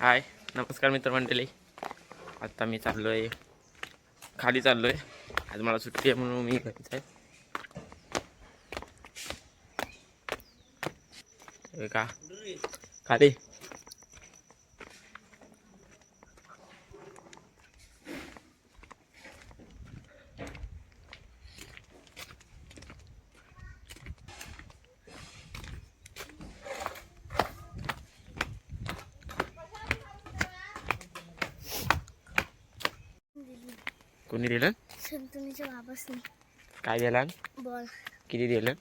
हाय नमस्कार मित्रमंडळी. आत्ता मी चाललो आहे खाली चाललो आहे आज मला सुट्टी आहे म्हणून मी घरीच आहे. का? खाली कोणी दिलं काय दिला? बॉल. किती दिलं?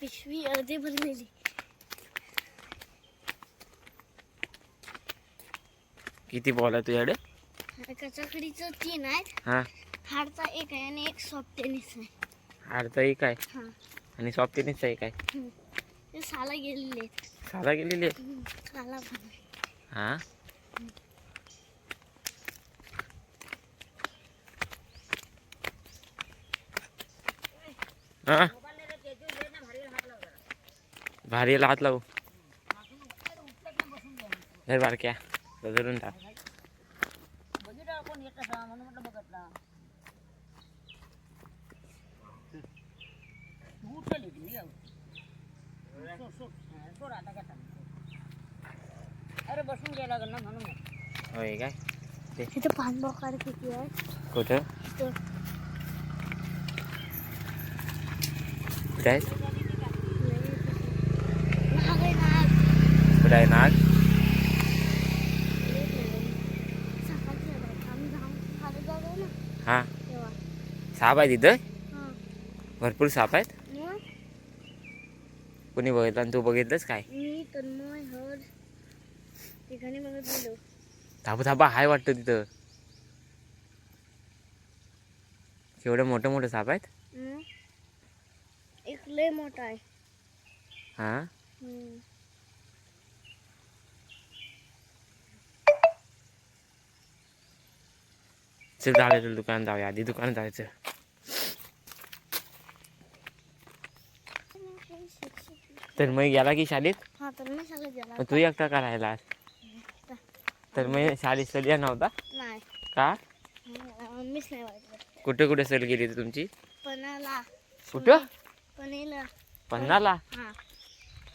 पिशवी अर्धी भरलेली. किती बॉल आहे तुझ्याकडे? कचाकडीचं तीन आहेत. हां. हाडचा एक आहे आणि एक सॉफ्ट टेनिस आहे. अर्धा एक आहे? हां. आणि सॉफ्ट टेनिसचा एक आहे? साला गेलेले आहेत. साधा गेलेली आहे. साला आहे. हां. हाँ? भारी हात लावू घर बारक्या धरून टाक अरे बसून गेला ना म्हणून होय काय इथं पाच बोकार किती आहे कुठं इथं कुठं आहे नाग? हां. साप आहे तिथं? भरपूर साप आहेत? कोणी बघितलं आणि तू बघितलंच काय? मी थांबा थांबा हाय वाटतं तिथं. केवढं मोठं मोठं साप आहेत? एक लय मोठा आहे. हां? हम्म. चल जाऊया दुकान जाऊया. आधी दुकान जायचं तर मग गेला की शाळेत? हा तर मी सगळं गेला मग तू एकटा का राहिला तर मग शाळेत सध्या नव्हता? नाही. का? मम्मीच नाही वाटत कुठे कुठे सहल गेली होती तुमची? पणाला कुठं? हा.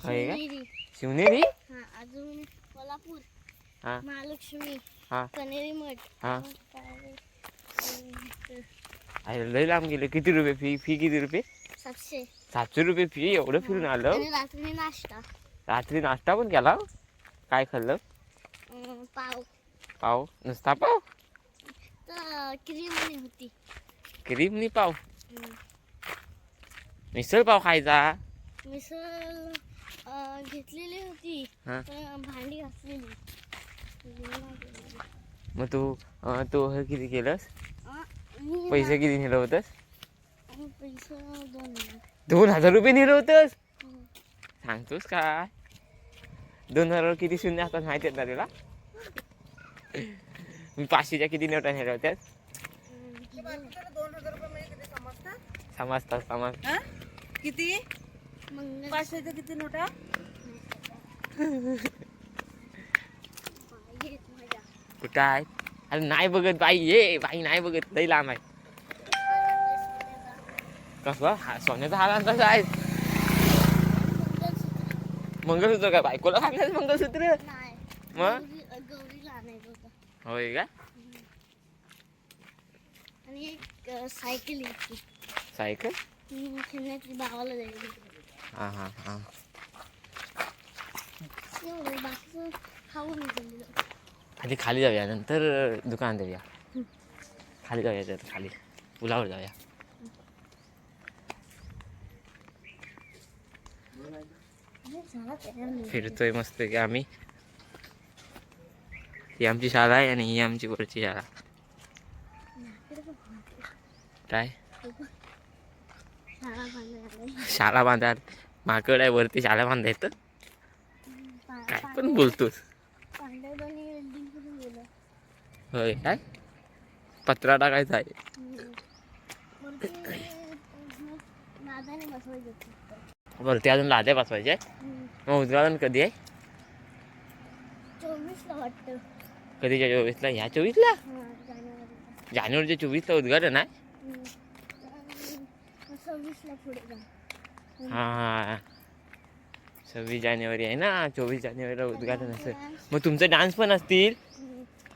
होय का? शिवनेरी. शिवनेरी? हा अजून कोल्हापूर. हा. महालक्ष्मी. हा. कनेरी मठ. हा. काय, अं, अरे लय लांब गेले. किती रुपये फी फी किती रुपये? सातशे. सातशे रुपये फी एवढं फिरून आलं? आणि रात्री नाश्ता. रात्री नाश्ता पण केला? काय खाल्लं? अं, पाव. पाव? नुसता पाव? तर क्रीम होती. क्रीमनी पाव? हम्म. मिसळ पाव खायचा? मिसळ घेतलेली होती. हा. पण भांडी घासलेली. मग तू अं, तू हे किती केलंस? अं, मी पैसे किती नेलं होतंस? पैसे दोन हजार. दोन हजार रुपये नेलं होतंस? हम्म. सांगतोस काय दोन हजार किती शून्य असतात माहिती आहेत ना तुला? मी पाचशेच्या किती नोटा नेल्या होत्या? दोन हजार रुपये म्हणजे किती समजतात समजतात. समज हा? किती? मंगळ पाचशेचं किती नोटा? कुठं आहे? अरे नाही बघत बाई ये बाई नाही बघत लई लांब आहे. कसं हा सोन्याचा हार आणता आहे मंगळसूत्र काय बायकोला घालणार मंगळसूत्र? नाही. मग? होय का? आणि एक अं, सायकल सायकल? भावाला हां हां हां एवढं बाकीचं खाऊन गेलेलं खाली जाऊया नंतर दुकान जाऊया. खाली जाऊया तर खाली. पुलावर जाऊया. झाला तयार नाही फिरतोय मस्त की आम्ही. ही आमची शाळा आहे आणि ही आमची वरची शाळा. काय? शाळा बांधा माकड आहे वरती शाळा बांधा येतं काय पण बोलतोस. होय काय? पत्रा टाकायचा आहे वरती, अजून लादे बसवायचे. मग उद्घाटन कधी आहे? कधीच्या चोवीसला? ह्या चोवीसला? जानेवारीच्या चोवीसला उद्घाटन आहे? हां सव्वीस जानेवारी आहे ना? चोवीस जानेवारीला उद्घाटन असेल मग तुमचं डान्स पण असतील?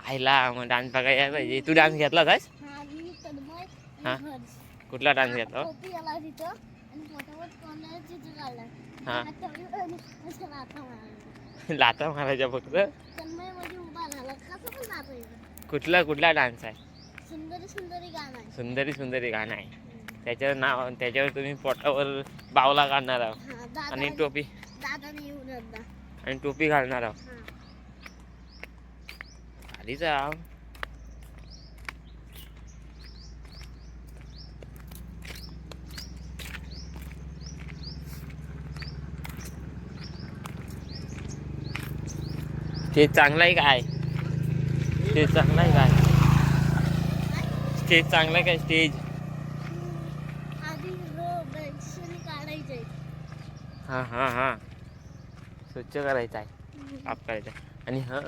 आईला मग डान्स बघायला पाहिजे. तू डान्स घेतला कास हां कुठला डान्स घेतला? हां. लाता मारायच्या फक्त? कुठला कुठला डान्स आहे. सुंदरी सुंदरी गाणं आहे. त्याच्यावर नाव त्याच्यावर तुम्ही पोटावर बावला काढणार आहोत. आणि टोपी आणि टोपी घालणार आहोत. हा. खाली जा. स्टेज चांगला आहे काय? स्टेज चांगला आहे काय? स्टेज चांगला आहे काय? स्टेज आधी रो बेडशीट काढायचे हां हां हां. स्वच्छ करायचं आहे. साफ करायचं आहे. आणि हां?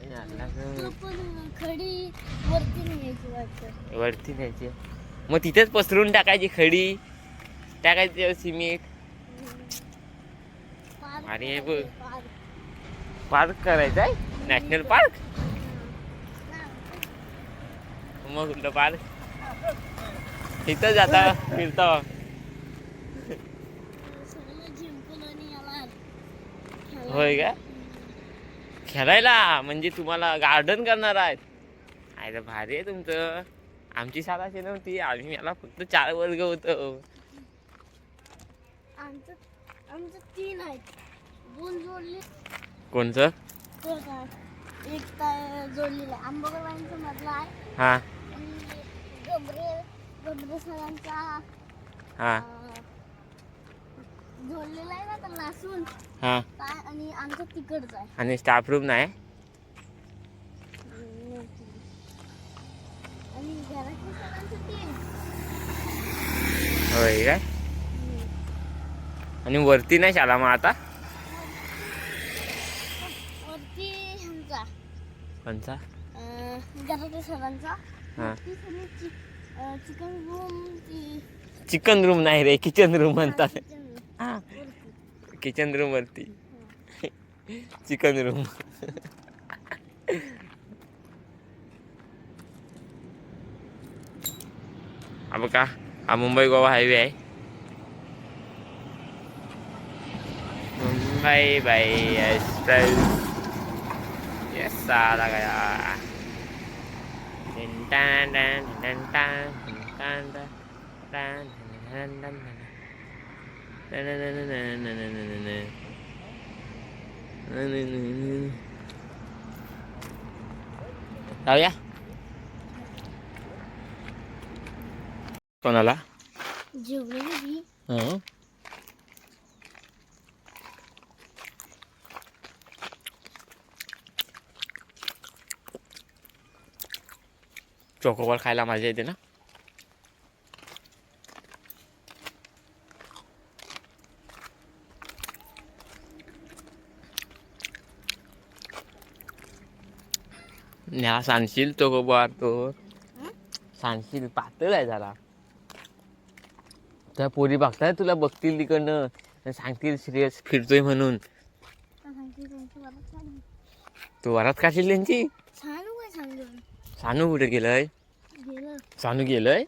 आणि खडी वरती न्यायची वाटतं. वरती न्यायची. आहे. मग तिथेच पसरून टाकायची खडी. टाकायची सिमेंट. बघ. पार्क. करायचं आहे? National park. मग कुठलं पार्क? तिथं जाता फिरता सगळं जिंकून आणि याला खेळायला. होय का? खेळायला म्हणजे तुम्हाला गार्डन करणार आहेत. आहे तर भारी आहे तुमचं. आमची शाळा अशी नव्हती आम्ही मला फक्त चार वर्ग होतो. आमचं आमचं तीन आहेत. दोन जोडले. कोणचं? एक जोडलेला मधला आहे. हां. आणि गबरे गबरे सरांचा हां. अं, जोडलेला आहे ना तर लासून हां. काय? आणि आमचा तिकडचा आहे. आणि स्टाफ रूम नाही? आणि होय काय आणि वरती नाही शाळा मग आता? वरती ह्यांचा. कोणचा? अं, घरातल्या सरांचा हां. ती सगळी चि- अं, चिकन रूम ती चिकन रूम नाही रे किचन रूम म्हणतात. हां किचन रूम वरती चिकन रूम अब का हा मुंबई गोवा हायवे आहे मुंबई बाई एक्सप्रेस येस आला गया Dun, dun, dun, dun, dun, dun, dun, टान टान टान टान. जाऊया. कोणाला? हं. चोकोबार खायला मजा येते ना. न्या सांगशील चोकोबार तो. सांगशील पातळ आहे जरा. त्या पोरी बघताय तुला बघतील तिकडनं. सांगतील सिरियस फिरतोय म्हणून. तू वरात काशील त्यांची? सानू कुठे गेलंय? गेलं. सानू गेलंय?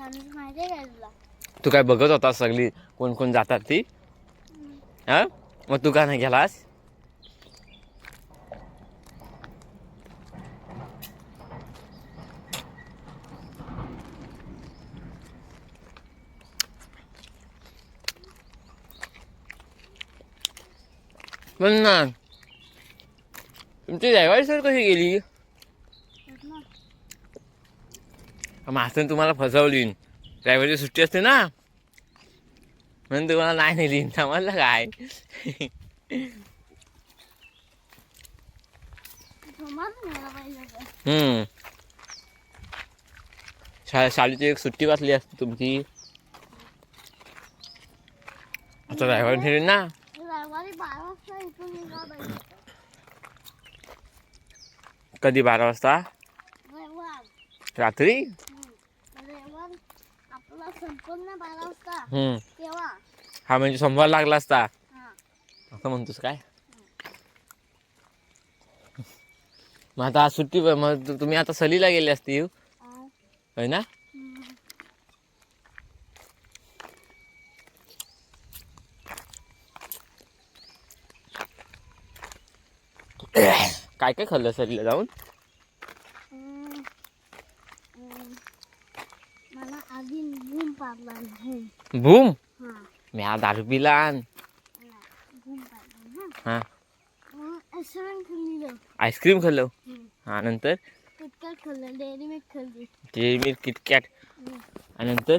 माहिती तू काय बघत होता सगळी कोण कोण जातात ती? हा? मग तू का नाही गेलास? पण ना. तुमची ड्रायव्हर सर कशी गेली? मास्तरने तुम्हाला फसवली ड्रायव्हरची सुट्टी असते ना? म्हणून तुम्हाला नाही नेली समजलं काय हम्म शा शाळेची एक सुट्टी वाचली असते तुमची आता रविवारी फिरेन ना कधी बारा वाजता रात्री संपूर्ण ना बारा वाजता हम्म. तेव्हा. हा म्हणजे सोमवार लागला असता. हा. असं म्हणतोस काय? मग आता आज सुट्टी मग तु- तुम्ही आता सलीला गेले असतील आ, होय ना? हम्म. काय काय खाल्लं सलीला जाऊन हम्म. हम्म. मला आधी घुम पाडला घुम भूम? हा. मी हा दारू पिला आण. घुम पाडला हा आईस्क्रीम खाल्ली? हा नंतर? Dairy Milk KitKat. आणि नंतर?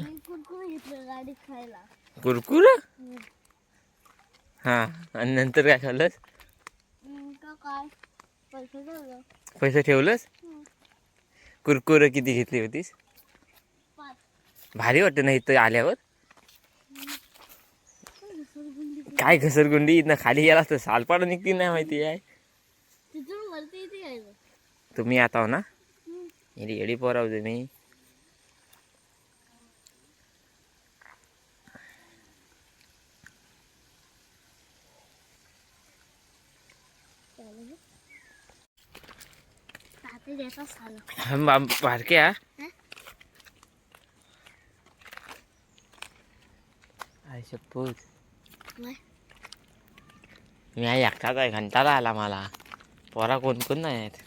कुरकुरे. हा. आणि नंतर काय खाल्लंस? पैसे ठेवलं. पैसे ठेवलंस. कुरकुर किती घेतली होतीस? भारी वाटतं ना इथं आल्यावर घसरगुंडी काय घसरगुंडी इथनं खाली गेला असतं सालपाडा निघती नाही माहिती आहे. तुम्ही आता हो ना. येडी येडी पोराव तुम्ही. ताते देतात सालं. बा- बारक्या हं? मी आई एकटाच आहे घंटाला आला मला. पोरा कोण कोण नाही आहेत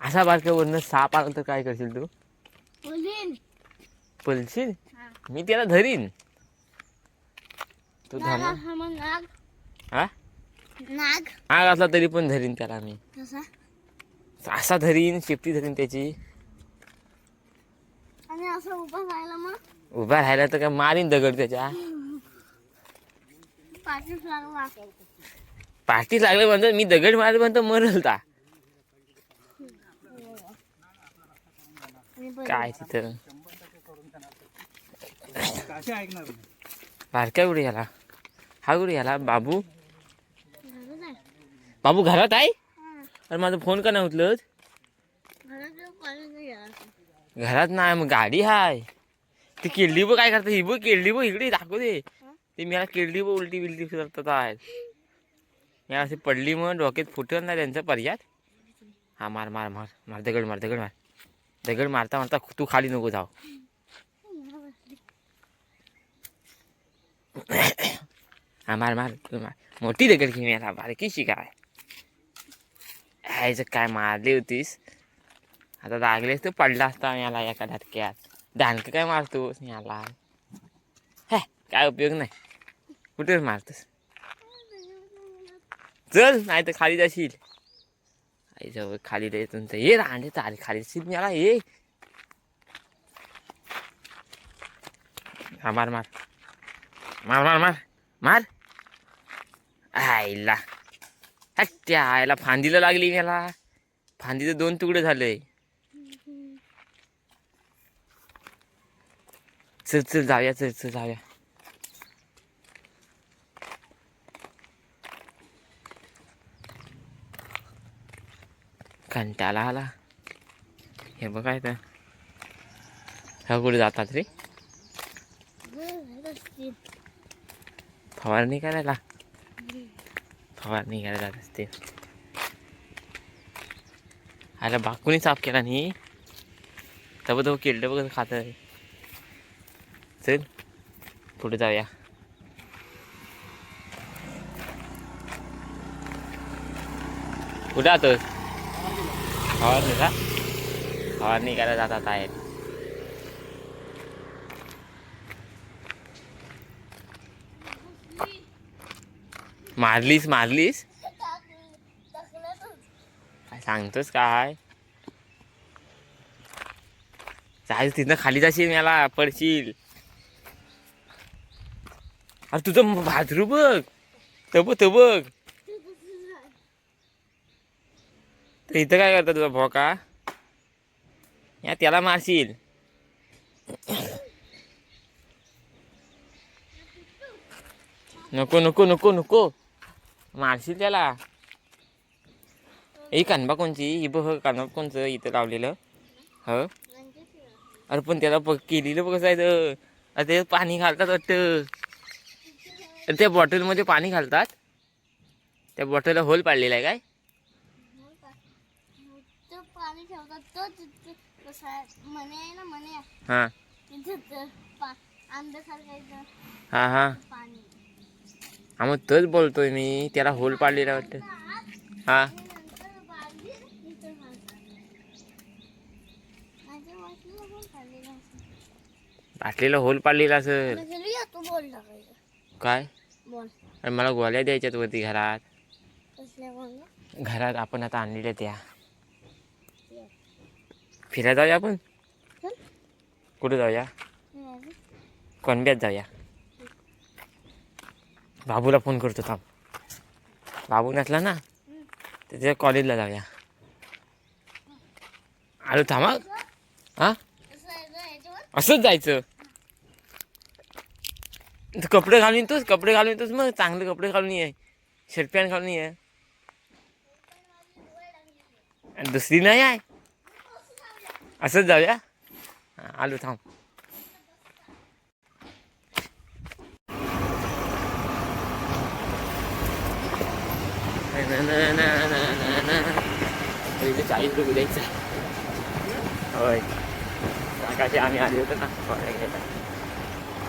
असा वरनं साप आला तर काय करशील तू? पलशील हा. मी त्याला धरीन. तू नाग धर हा मग नाग. हा? आग असला तरी पण धरीन त्याला मी. असा धरीन शेपटी धरीन त्याची. आणि असं उभं राहिलं मग? उभा राहिला तर काय मारीन दगड त्याच्या? पाठीच लागला पाठी लागलं म्हणतो मी दगड मारले म्हणतो मरल ता. काय तिथं? बारक्या कुठे गेला हा कुठे गेला बाबू. बाबू घरात आहे? हा. अरे माझा फोन का नाही उचलत? घरात नाही मग गाडी हाय. ती केळली बघ काय करतात ही बघ केळली बघ इकडे दाखव दे. ते मला केळली बघ उलटी बिलटी करतात आहेत या अशी पडली मग डोक्यात फुटल नाही त्यांचा पर्यात. हा मार मार मार मार दगड मार दगड मार. दगड मारता मारता तू खाली नको जाव हा मार मार तू मार. मोठी दगड घे याला बारकीशी काय. ह्याचं काय मारली होतीस. आता लागलेस तू पडला असता याला एका धटक्यात दानक काय मारतोस याला. हे काय उपयोग नाही. कुठेच मारतोस? चल नाही तर खाली जाशील. आई जवळ खाली द्यायचं तर ये रांडे तारी खाली. जाशील याला ये. हा मार मार. मार मार मार. मार. आईला. हट्ट्या आईला फांदीला लागली मला फांदीचे दोन तुकडे झाले. चल चल जाऊया चल चल जाऊया कंटाळा आला हे बघाय तर ह्या कुठे जातात रे फवारणी करायला फवारणी करायला जात असते आला बाकूनी साफ केला नाही तब तो किल्ड बघ खात आहे चल पुढे जाऊया. कुठे आहोत फवारणी का फवारणी करायला जातात आहेत मारलीस मारलीस? काय सांगतोस काय? जायच तिथनं खाली जाशील मला पडशील. अरे तुझं भाजरू बघ. तब त बघ. तर इथं काय करता तुझा भोका? या त्याला मारशील. नको नको नको नको. मारशील त्याला. ही कानबा कोणची? ही बघ कानबा कोणचं? इथं लावलेलं. ह? अरे पण त्याला बघ केलेलं बघ कसं आहे तर अरे पाणी घालतात वाटतं. अरे त्या बॉटलमध्ये पाणी घालतात. त्या बॉटलला होल पाडलेला आहे काय? पाणी ठेवतात हां. हां हां. पाणी. हा मग तोच बोलतोय मी. त्याला होल पाडलेला वाटतं. हां. बाटलीला होल पाडलेला असेल. काय? बोल. अरे मला गोळ्या द्यायच्यात वरती घरात. कसल्या घरात आपण आता आणलेल्या त्या. फिरायला जाऊया आपण. कुठे जाऊया? कोणब्यात जाऊया? बाबूला फोन करतो थांब. बाबू नसला ना तर त्याच्या कॉलेजला जाऊया. आलो थांबा हां? असंच जायचं. कपडे घालून येतोस कपडे घालून येतोस मग. चांगले कपडे घालून ये. शर्ट पॅन्ट घालून ये. आणि दुसरी नाही आहे? असंच जाऊया? आलो थांब. पहिले चाळीस रुपये द्यायचं. होय. काकाचे आम्ही आले होतो ना. घ्यायला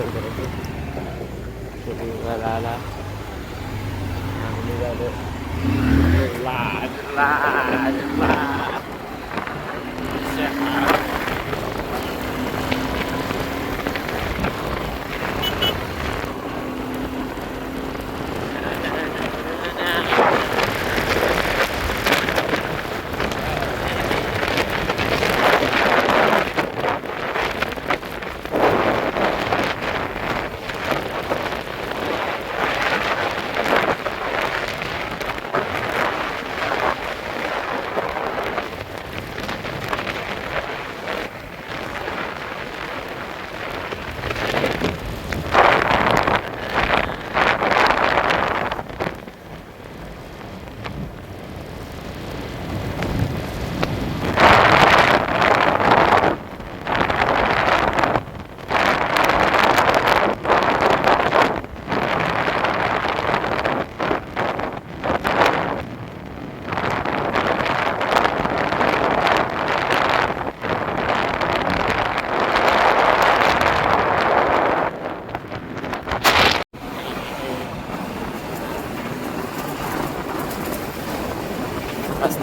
ganda ito. Sabi yung alala. Ang nilalo. Lad, lad, lad. Sa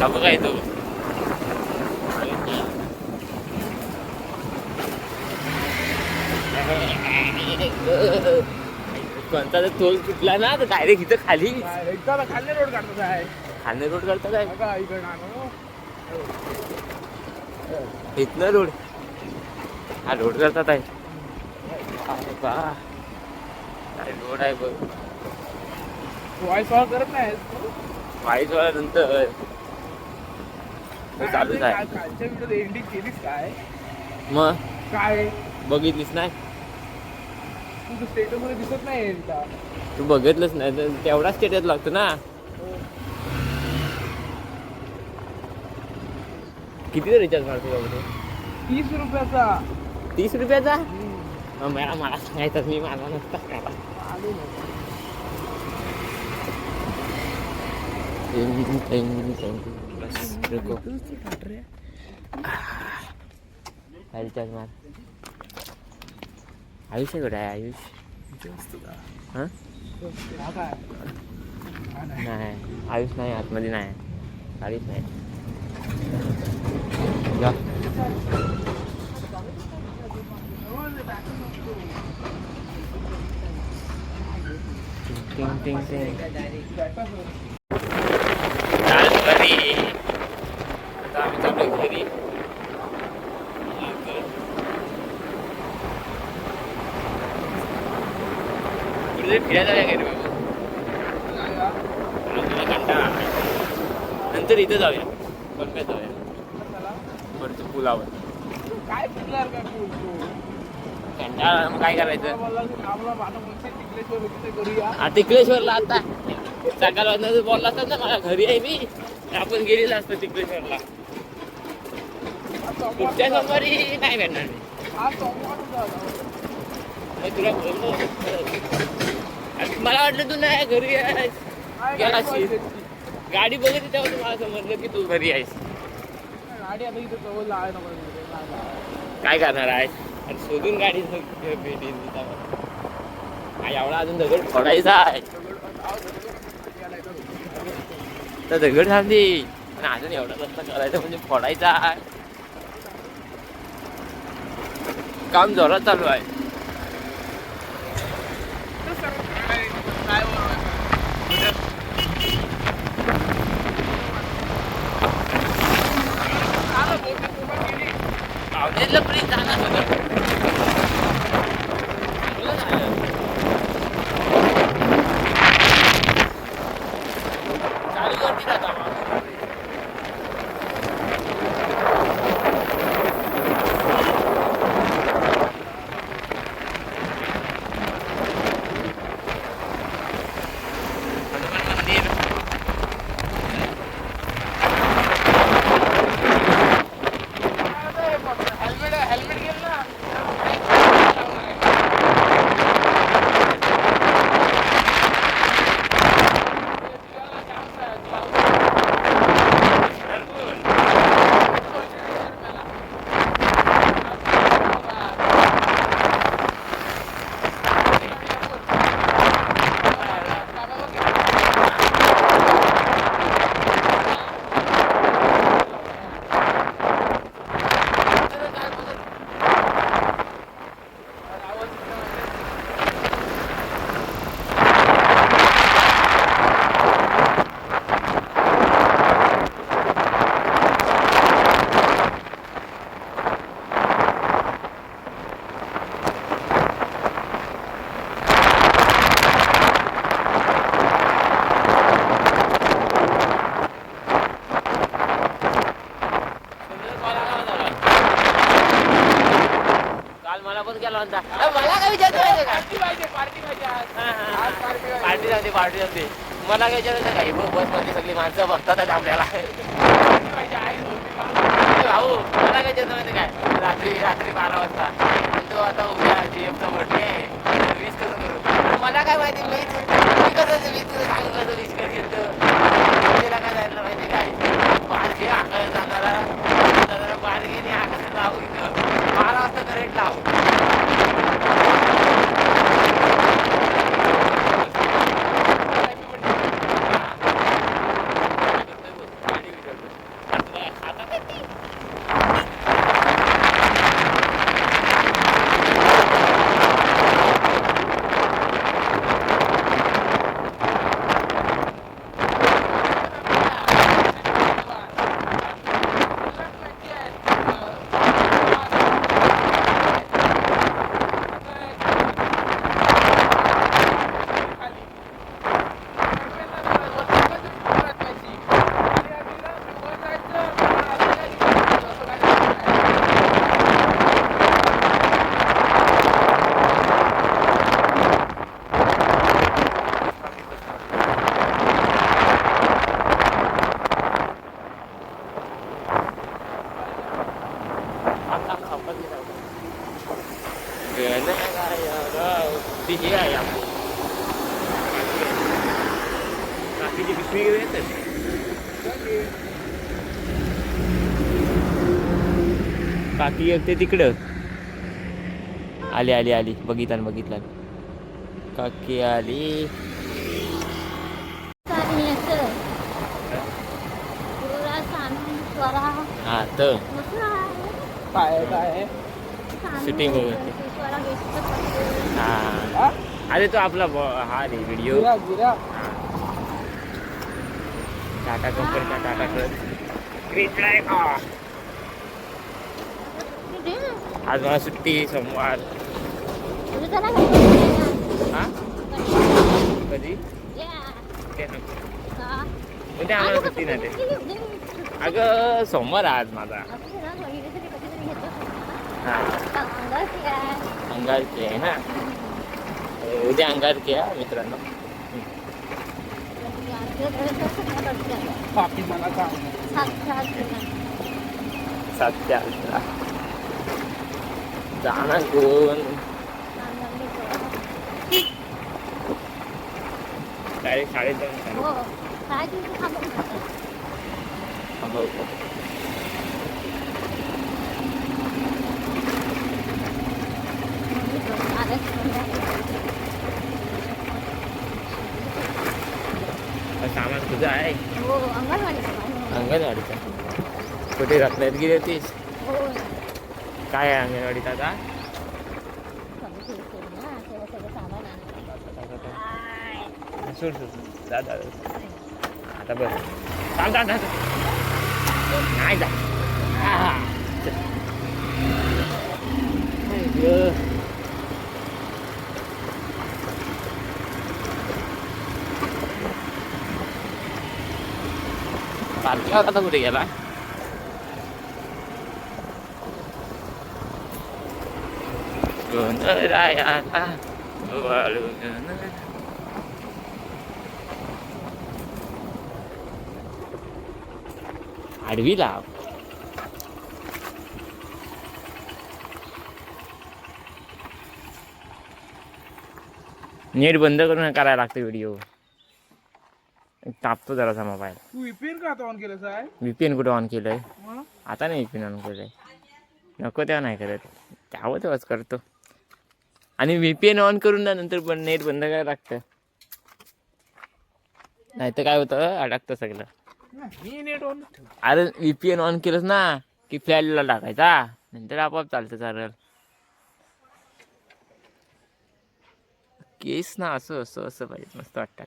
रस्ता बघा येतो कोणता तर तोल तुटला ना तर डायरेक्ट इथं खाली एकदा खाल्ले रोड काढतो काय खाणे रोड करता काय बघा इकडं. इथनं रोड हा रोड करतात आहे रोड आहे बघ ऑल करत नाही वेळा नंतर हे चालूच आहे. कालच्या व्हिडिओ एंडिंग केलीस काय? मग? काय? बघितलीस नाही? तुझं स्टेटसमध्ये दिसत नाही तू बघितलंच नाही तर तेवढा स्टेटस लागतो ना. किती रिचार्ज मारतो बाबा तीस रुपयाचा. तीस रुपयाचा? मला मला सांगायचं मी मला नसता करा आलो ना. टिंग, टिंग, टिंग. रुको तूच ते काढ रे. कुठे आहे आयुष हां नाही. आयुष नाही आतमध्ये नाही काहीच नाही टिंग टिंग टिंग चाल घरी आता आम्ही चाललोय घरी कुठेतरी फिरायला जाऊया घरी बाबू मला कंटाळा. नंतर इथं जाऊया. बंकात जाऊया. वरच्या पुलावर काय? कंटाळा मग काय करायचं? टिकलेश्वरला आता. सकाळ वाजता बोलला असतात ना मला घरी आहे मी. आपण गेलेलो असतो सोमवार पुढच्या सोमवारी नाही भेटणार मी. तुला बोललो. मला वाटलं तू नाही घरी आहेस. गाडी बघितली. तेव्हा तुम्हाला समजलं की तू घरी आहेस. गाडी आता इथं जवळ. काय करणार आहेस? आणि शोधून गाडी भेटेल काय एवढा अजून दगड फोडायचा आहे. तर दगड थांबली आणि अजून एवढा रस्ता करायचा म्हणजे फोडायचा आहे. काम जोरात चालू आहे. पावण्यातलं प्रीत झालं सगळं चांगलं झालं. चालू करतील आता मग. हनुमान मंदिर हेल्मेट हेल्मेट घेल ना काल मला पण केला होता अरे मला काय विचारतो माहितीये का? पार्टी पाहिजे पार्टी पाहिजे आज. हा, हा, आज हा. पार्टी पाहिजे. पार्टी जाते पार्टी जाते मला काय विचारायचं काही बसमध्ये सगळी माणसं बघतात आपल्याला. भाऊ मला काय विचारतो माहिती काय रात्री रात्री बारा वाजता. तो आता उद्या जीएफचा बर्थडे आहे. वीस कसं करू मला काय माहिती? मी मी कसं वीस कसं सांगू कसं वीस करेल त्याला काय जायला माहिती काय बारके आकाश जाणारा जाणारा बारकेने आकाशात लावू इथं बारा वाजता करेंट लावू हे आहे आपली काकीची पिशवी घेऊन येतात काकी एक ते तिकडं आली आली आली बघितलं बघितलं काकी आली चालेल याचं. पुरा सानू स्वरा हा तर मस्त आहे. काय काय सानू, हा. अरे तो आपला हा रे व्हिडिओ टाटा कंपनीचा टाटा किती? आज मला सुट्टी सोमवार. हा? कधी? उद्या आम्हाला सुट्टी नाही ते. अगं सोमवार आज माझा. अंगारकी आहे ना? उद्या अंगारकी आहे मित्रांनो. काम सातशे अठरा जाणार कोण डायरेक्ट शाळेत जाऊन चालू. हो काय दिवशी थांबून जातात. थांबव. आलंच हा सामान तुझं आहे हो अंगणवाडी अंगणवाडीचं कुठे रत्नागिरीत गेली होतीस हो काय आहे अंगणवाडीत आता कमी पैसे ना तेव्हा सगळं सामान आणलं. सोड सोड सोड. जा जा जा. आता बस थांब थांब थांब नाही जा आहा. चल. कुठे गेला वाळून आडवी लाव नेट बंद करून करायला लागतं व्हिडिओ तापतो जरासा मोबाईल तू विपीन का आता ऑन केलं साय व्हीपीएन कुठं ऑन केलंय? मग? आता नाही व्हीपीएन ऑन केलंय. नको तेव्हा नाही करत. त्यावं तेव्हाच करतो. आणि व्हीपीएन ऑन करून ना नंतर पण नेट बंद करायला लागतं. नाही तर काय होतं? अडकतं सगळं. मी नेट ऑन ठेव अरे व्हीपीएन ऑन केलंस ना की फ्लॅटला टाकायचा नंतर आपोआप चालतं चालेल केस ना असं असं असं पाहिजे. मस्त वाटतात.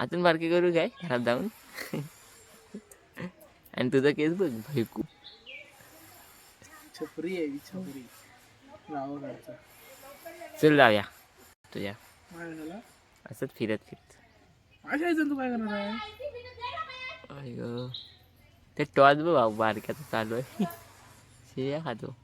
अजून बारकी करू काय? घरात जाऊन? आणि तुझा केस बघ भैकू छपरी आहे छपरी. गावाकडचा चल जाऊया. तुझ्या असंच फिरत फिरत. तू काय करणार आहे अय ते टॉच बघ बारक्याचं चालू आहे. शिया खातो.